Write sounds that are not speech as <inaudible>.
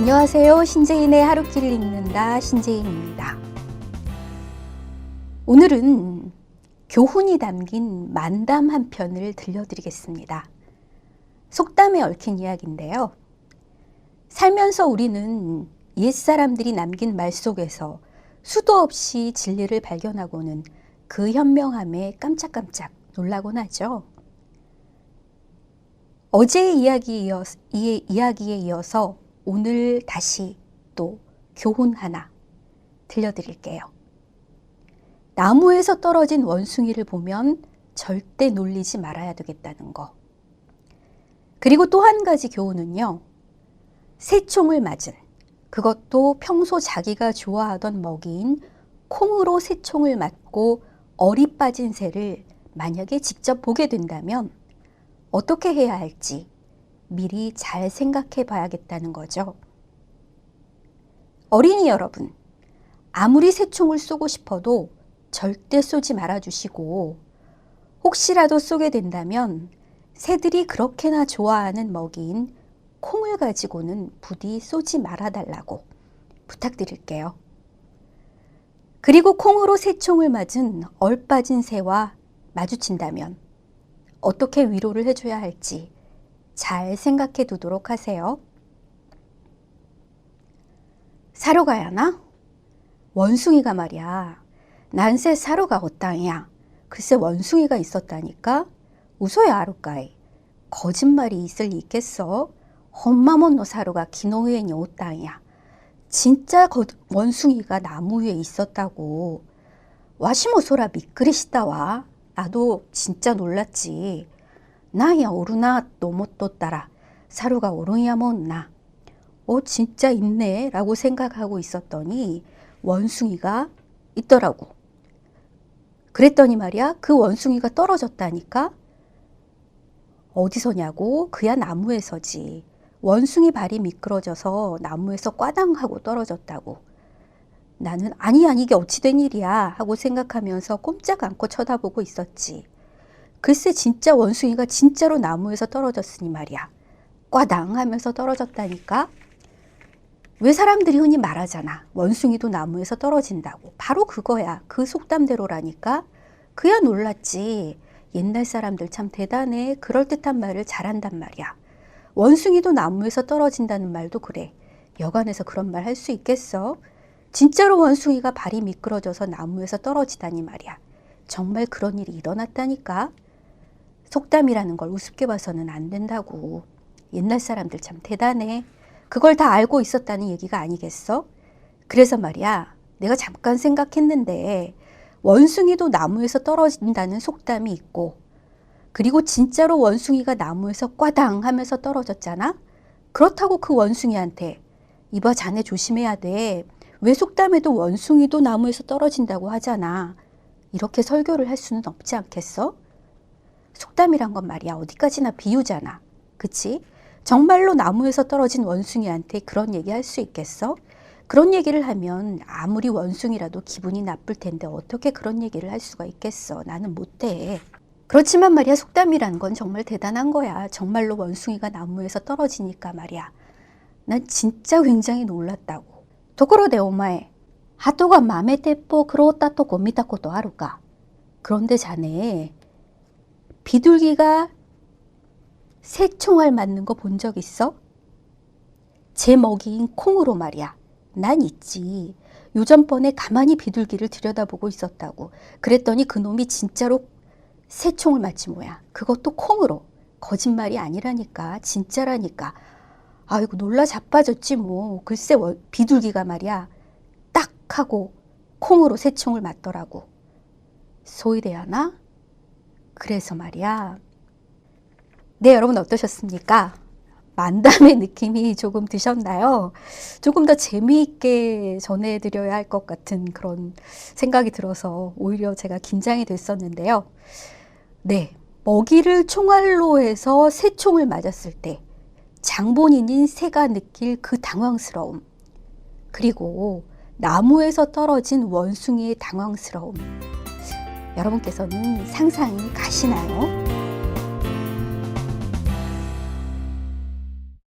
안녕하세요. 신재인의 하루키를 읽는다. 신재인입니다. 오늘은 교훈이 담긴 만담 한 편을 들려드리겠습니다. 속담에 얽힌 이야기인데요. 살면서 우리는 옛사람들이 남긴 말 속에서 수도 없이 진리를 발견하고는 그 현명함에 깜짝깜짝 놀라곤 하죠. 어제의 이야기에 이어서, 이, 이야기에 이어서 오늘 다시 또 교훈 하나 들려드릴게요. 나무에서 떨어진 원숭이를 보면 절대 놀리지 말아야 되겠다는 거. 그리고 또 한 가지 교훈은요. 새총을 맞은 그것도 평소 자기가 좋아하던 먹이인 콩으로 새총을 맞고 어리 빠진 새를 만약에 직접 보게 된다면 어떻게 해야 할지 미리 잘 생각해 봐야겠다는 거죠. 어린이 여러분, 아무리 새총을 쏘고 싶어도 절대 쏘지 말아 주시고, 혹시라도 쏘게 된다면 새들이 그렇게나 좋아하는 먹이인 콩을 가지고는 부디 쏘지 말아 달라고 부탁드릴게요. 그리고 콩으로 새총을 맞은 얼빠진 새와 마주친다면 어떻게 위로를 해줘야 할지 잘 생각해 두도록 하세요. 사러 가야 하나? 원숭이가 말이야. 난새 사러 가었다야. 글쎄 원숭이가 있었다니까? 웃어야 하루까이. 거짓말이 있을 리 있겠어? 험마몬노 사료가 기노우엔이 오땅이야. 진짜 거, 원숭이가 나무 위에 있었다고. 와시모 소라 미끄리시다와. 나도 진짜 놀랐지. 나야 오르나 노모또 따라 사료가 오르냐 못나. 어 진짜 있네 라고 생각하고 있었더니 원숭이가 있더라고. 그랬더니 말이야 그 원숭이가 떨어졌다니까. 어디서냐고? 그야 나무에서지. 원숭이 발이 미끄러져서 나무에서 꽈당하고 떨어졌다고. 나는 아니 아니 이게 어찌된 일이야 하고 생각하면서 꼼짝 않고 쳐다보고 있었지. 글쎄 진짜 원숭이가 진짜로 나무에서 떨어졌으니 말이야. 꽈당 하면서 떨어졌다니까. 왜 사람들이 흔히 말하잖아. 원숭이도 나무에서 떨어진다고. 바로 그거야. 그 속담대로라니까. 그야 놀랐지. 옛날 사람들 참 대단해. 그럴듯한 말을 잘한단 말이야. 원숭이도 나무에서 떨어진다는 말도 그래. 여간에서 그런 말 할 수 있겠어? 진짜로 원숭이가 발이 미끄러져서 나무에서 떨어지다니 말이야. 정말 그런 일이 일어났다니까. 속담이라는 걸 우습게 봐서는 안 된다고. 옛날 사람들 참 대단해. 그걸 다 알고 있었다는 얘기가 아니겠어? 그래서 말이야. 내가 잠깐 생각했는데 원숭이도 나무에서 떨어진다는 속담이 있고 그리고 진짜로 원숭이가 나무에서 꽈당 하면서 떨어졌잖아? 그렇다고 그 원숭이한테 이봐 자네 조심해야 돼. 왜 속담에도 원숭이도 나무에서 떨어진다고 하잖아. 이렇게 설교를 할 수는 없지 않겠어? 속담이란 건 말이야 어디까지나 비유잖아. 그치? 정말로 나무에서 떨어진 원숭이한테 그런 얘기 할 수 있겠어? 그런 얘기를 하면 아무리 원숭이라도 기분이 나쁠 텐데 어떻게 그런 얘기를 할 수가 있겠어? 나는 못해. 그렇지만 말이야 속담이란 건 정말 대단한 거야. 정말로 원숭이가 나무에서 떨어지니까 말이야. 난 진짜 굉장히 놀랐다고. 도코로데 오마에 하토가 맘에 때뽀 그로다 또 고미다 것도 하루까. 그런데 자네 비둘기가 새총알 맞는 거 본 적 있어? 제 먹이인 콩으로 말이야. 난 있지. 요전번에 가만히 비둘기를 들여다보고 있었다고. 그랬더니 그놈이 진짜로 새총을 맞지 뭐야. 그것도 콩으로. 거짓말이 아니라니까. 진짜라니까. 아이고 놀라 자빠졌지 뭐. 글쎄 비둘기가 말이야. 딱 하고 콩으로 새총을 맞더라고. 소이대하나? 그래서 말이야. 네, 여러분 어떠셨습니까? 만담의 <laughs> 느낌이 조금 드셨나요? 조금 더 재미있게 전해드려야 할 것 같은 그런 생각이 들어서 오히려 제가 긴장이 됐었는데요. 네. 먹이를 총알로 해서 새 총을 맞았을 때 장본인인 새가 느낄 그 당황스러움. 그리고 나무에서 떨어진 원숭이의 당황스러움. 여러분께서는 상상이 가시나요?